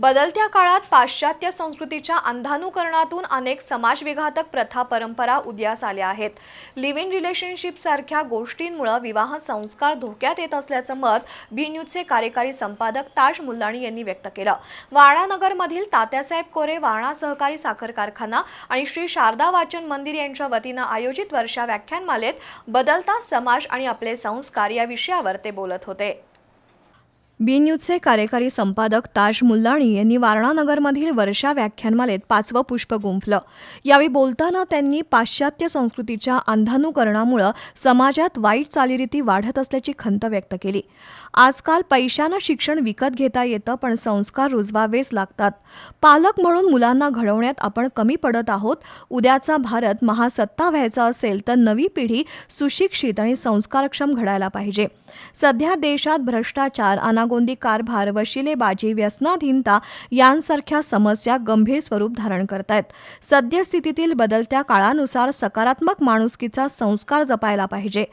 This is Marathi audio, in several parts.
बदलत्या काळात पाश्चात्य संस्कृतीच्या अंधानुकरणातून अनेक समाजविघातक प्रथा परंपरा उदयास आल्या आहेत. लिव्ह इन रिलेशनशिप सारख्या गोष्टींमुळे विवाह संस्कार धोक्यात येत असल्याचं मत बी न्यूजचे कार्यकारी संपादक ताज मुल्लाणी यांनी व्यक्त केलं. वाणानगरमधील तात्यासाहेब कोरे वाणा सहकारी साखर कारखाना आणि श्री शारदा वाचन मंदिर यांच्या वतीनं आयोजित वर्षा व्याख्यानमालेत बदलता समाज आणि आपले संस्कार या विषयावर ते बोलत होते. बी न्यूजचे कार्यकारी संपादक ताज मुल्लाणी यांनी वारणानगरमधील वर्षा व्याख्यानमालेत पाचवं पुष्प गुंफलं. यावेळी बोलताना त्यांनी पाश्चात्य संस्कृतीच्या अंधानुकरणामुळं समाजात वाईट चालीरीती वाढत असल्याची खंत व्यक्त केली. आजकाल पैशानं शिक्षण विकत घेता येतं पण संस्कार रुजवावेच लागतात. पालक म्हणून मुलांना घडवण्यात आपण कमी पडत आहोत. उद्याचा भारत महासत्ता व्हायचा असेल तर नवी पिढी सुशिक्षित आणि संस्कारक्षम घडायला पाहिजे. सध्या देशात भ्रष्टाचार अनागोंदी कारभार वशिलेबाजी व्यसनाधीनता यांसारख्या समस्या गंभीर स्वरूप धारण करत आहेत सद्यस्थितीतील बदलत्या काळानुसार सकारात्मक माणुसकीचा संस्कार जपायला पाहिजे.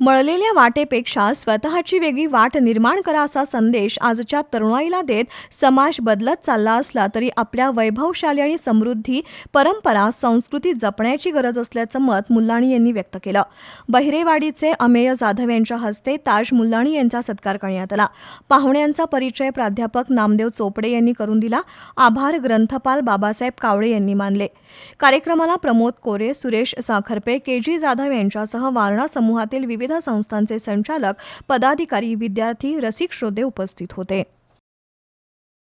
मळलेल्या वाटेपेक्षा स्वतःची वेगळी वाट निर्माण करा असा संदेश आजच्या तरुणाईला देत समाज बदलत चालला असला तरी आपल्या वैभवशाली आणि समृद्धी परंपरा संस्कृती जपण्याची गरज असल्याचं मत मुल्लाणी यांनी व्यक्त केलं. बहिरेवाडीचे अमेय जाधव यांच्या हस्ते ताज मुल्लाणी यांचा सत्कार करण्यात आला. पाहुण्यांचा परिचय प्राध्यापक नामदेव चोपडे यांनी करून दिला. आभार ग्रंथपाल बाबासाहेब कावळे यांनी मानले. कार्यक्रमाला प्रमोद कोरे सुरेश साखरपे के जी जाधव यांच्यासह वारणा समूहातील विविध विविध संस्थांचे संचालक पदाधिकारी विद्यार्थी रसिक श्रोते उपस्थित होते.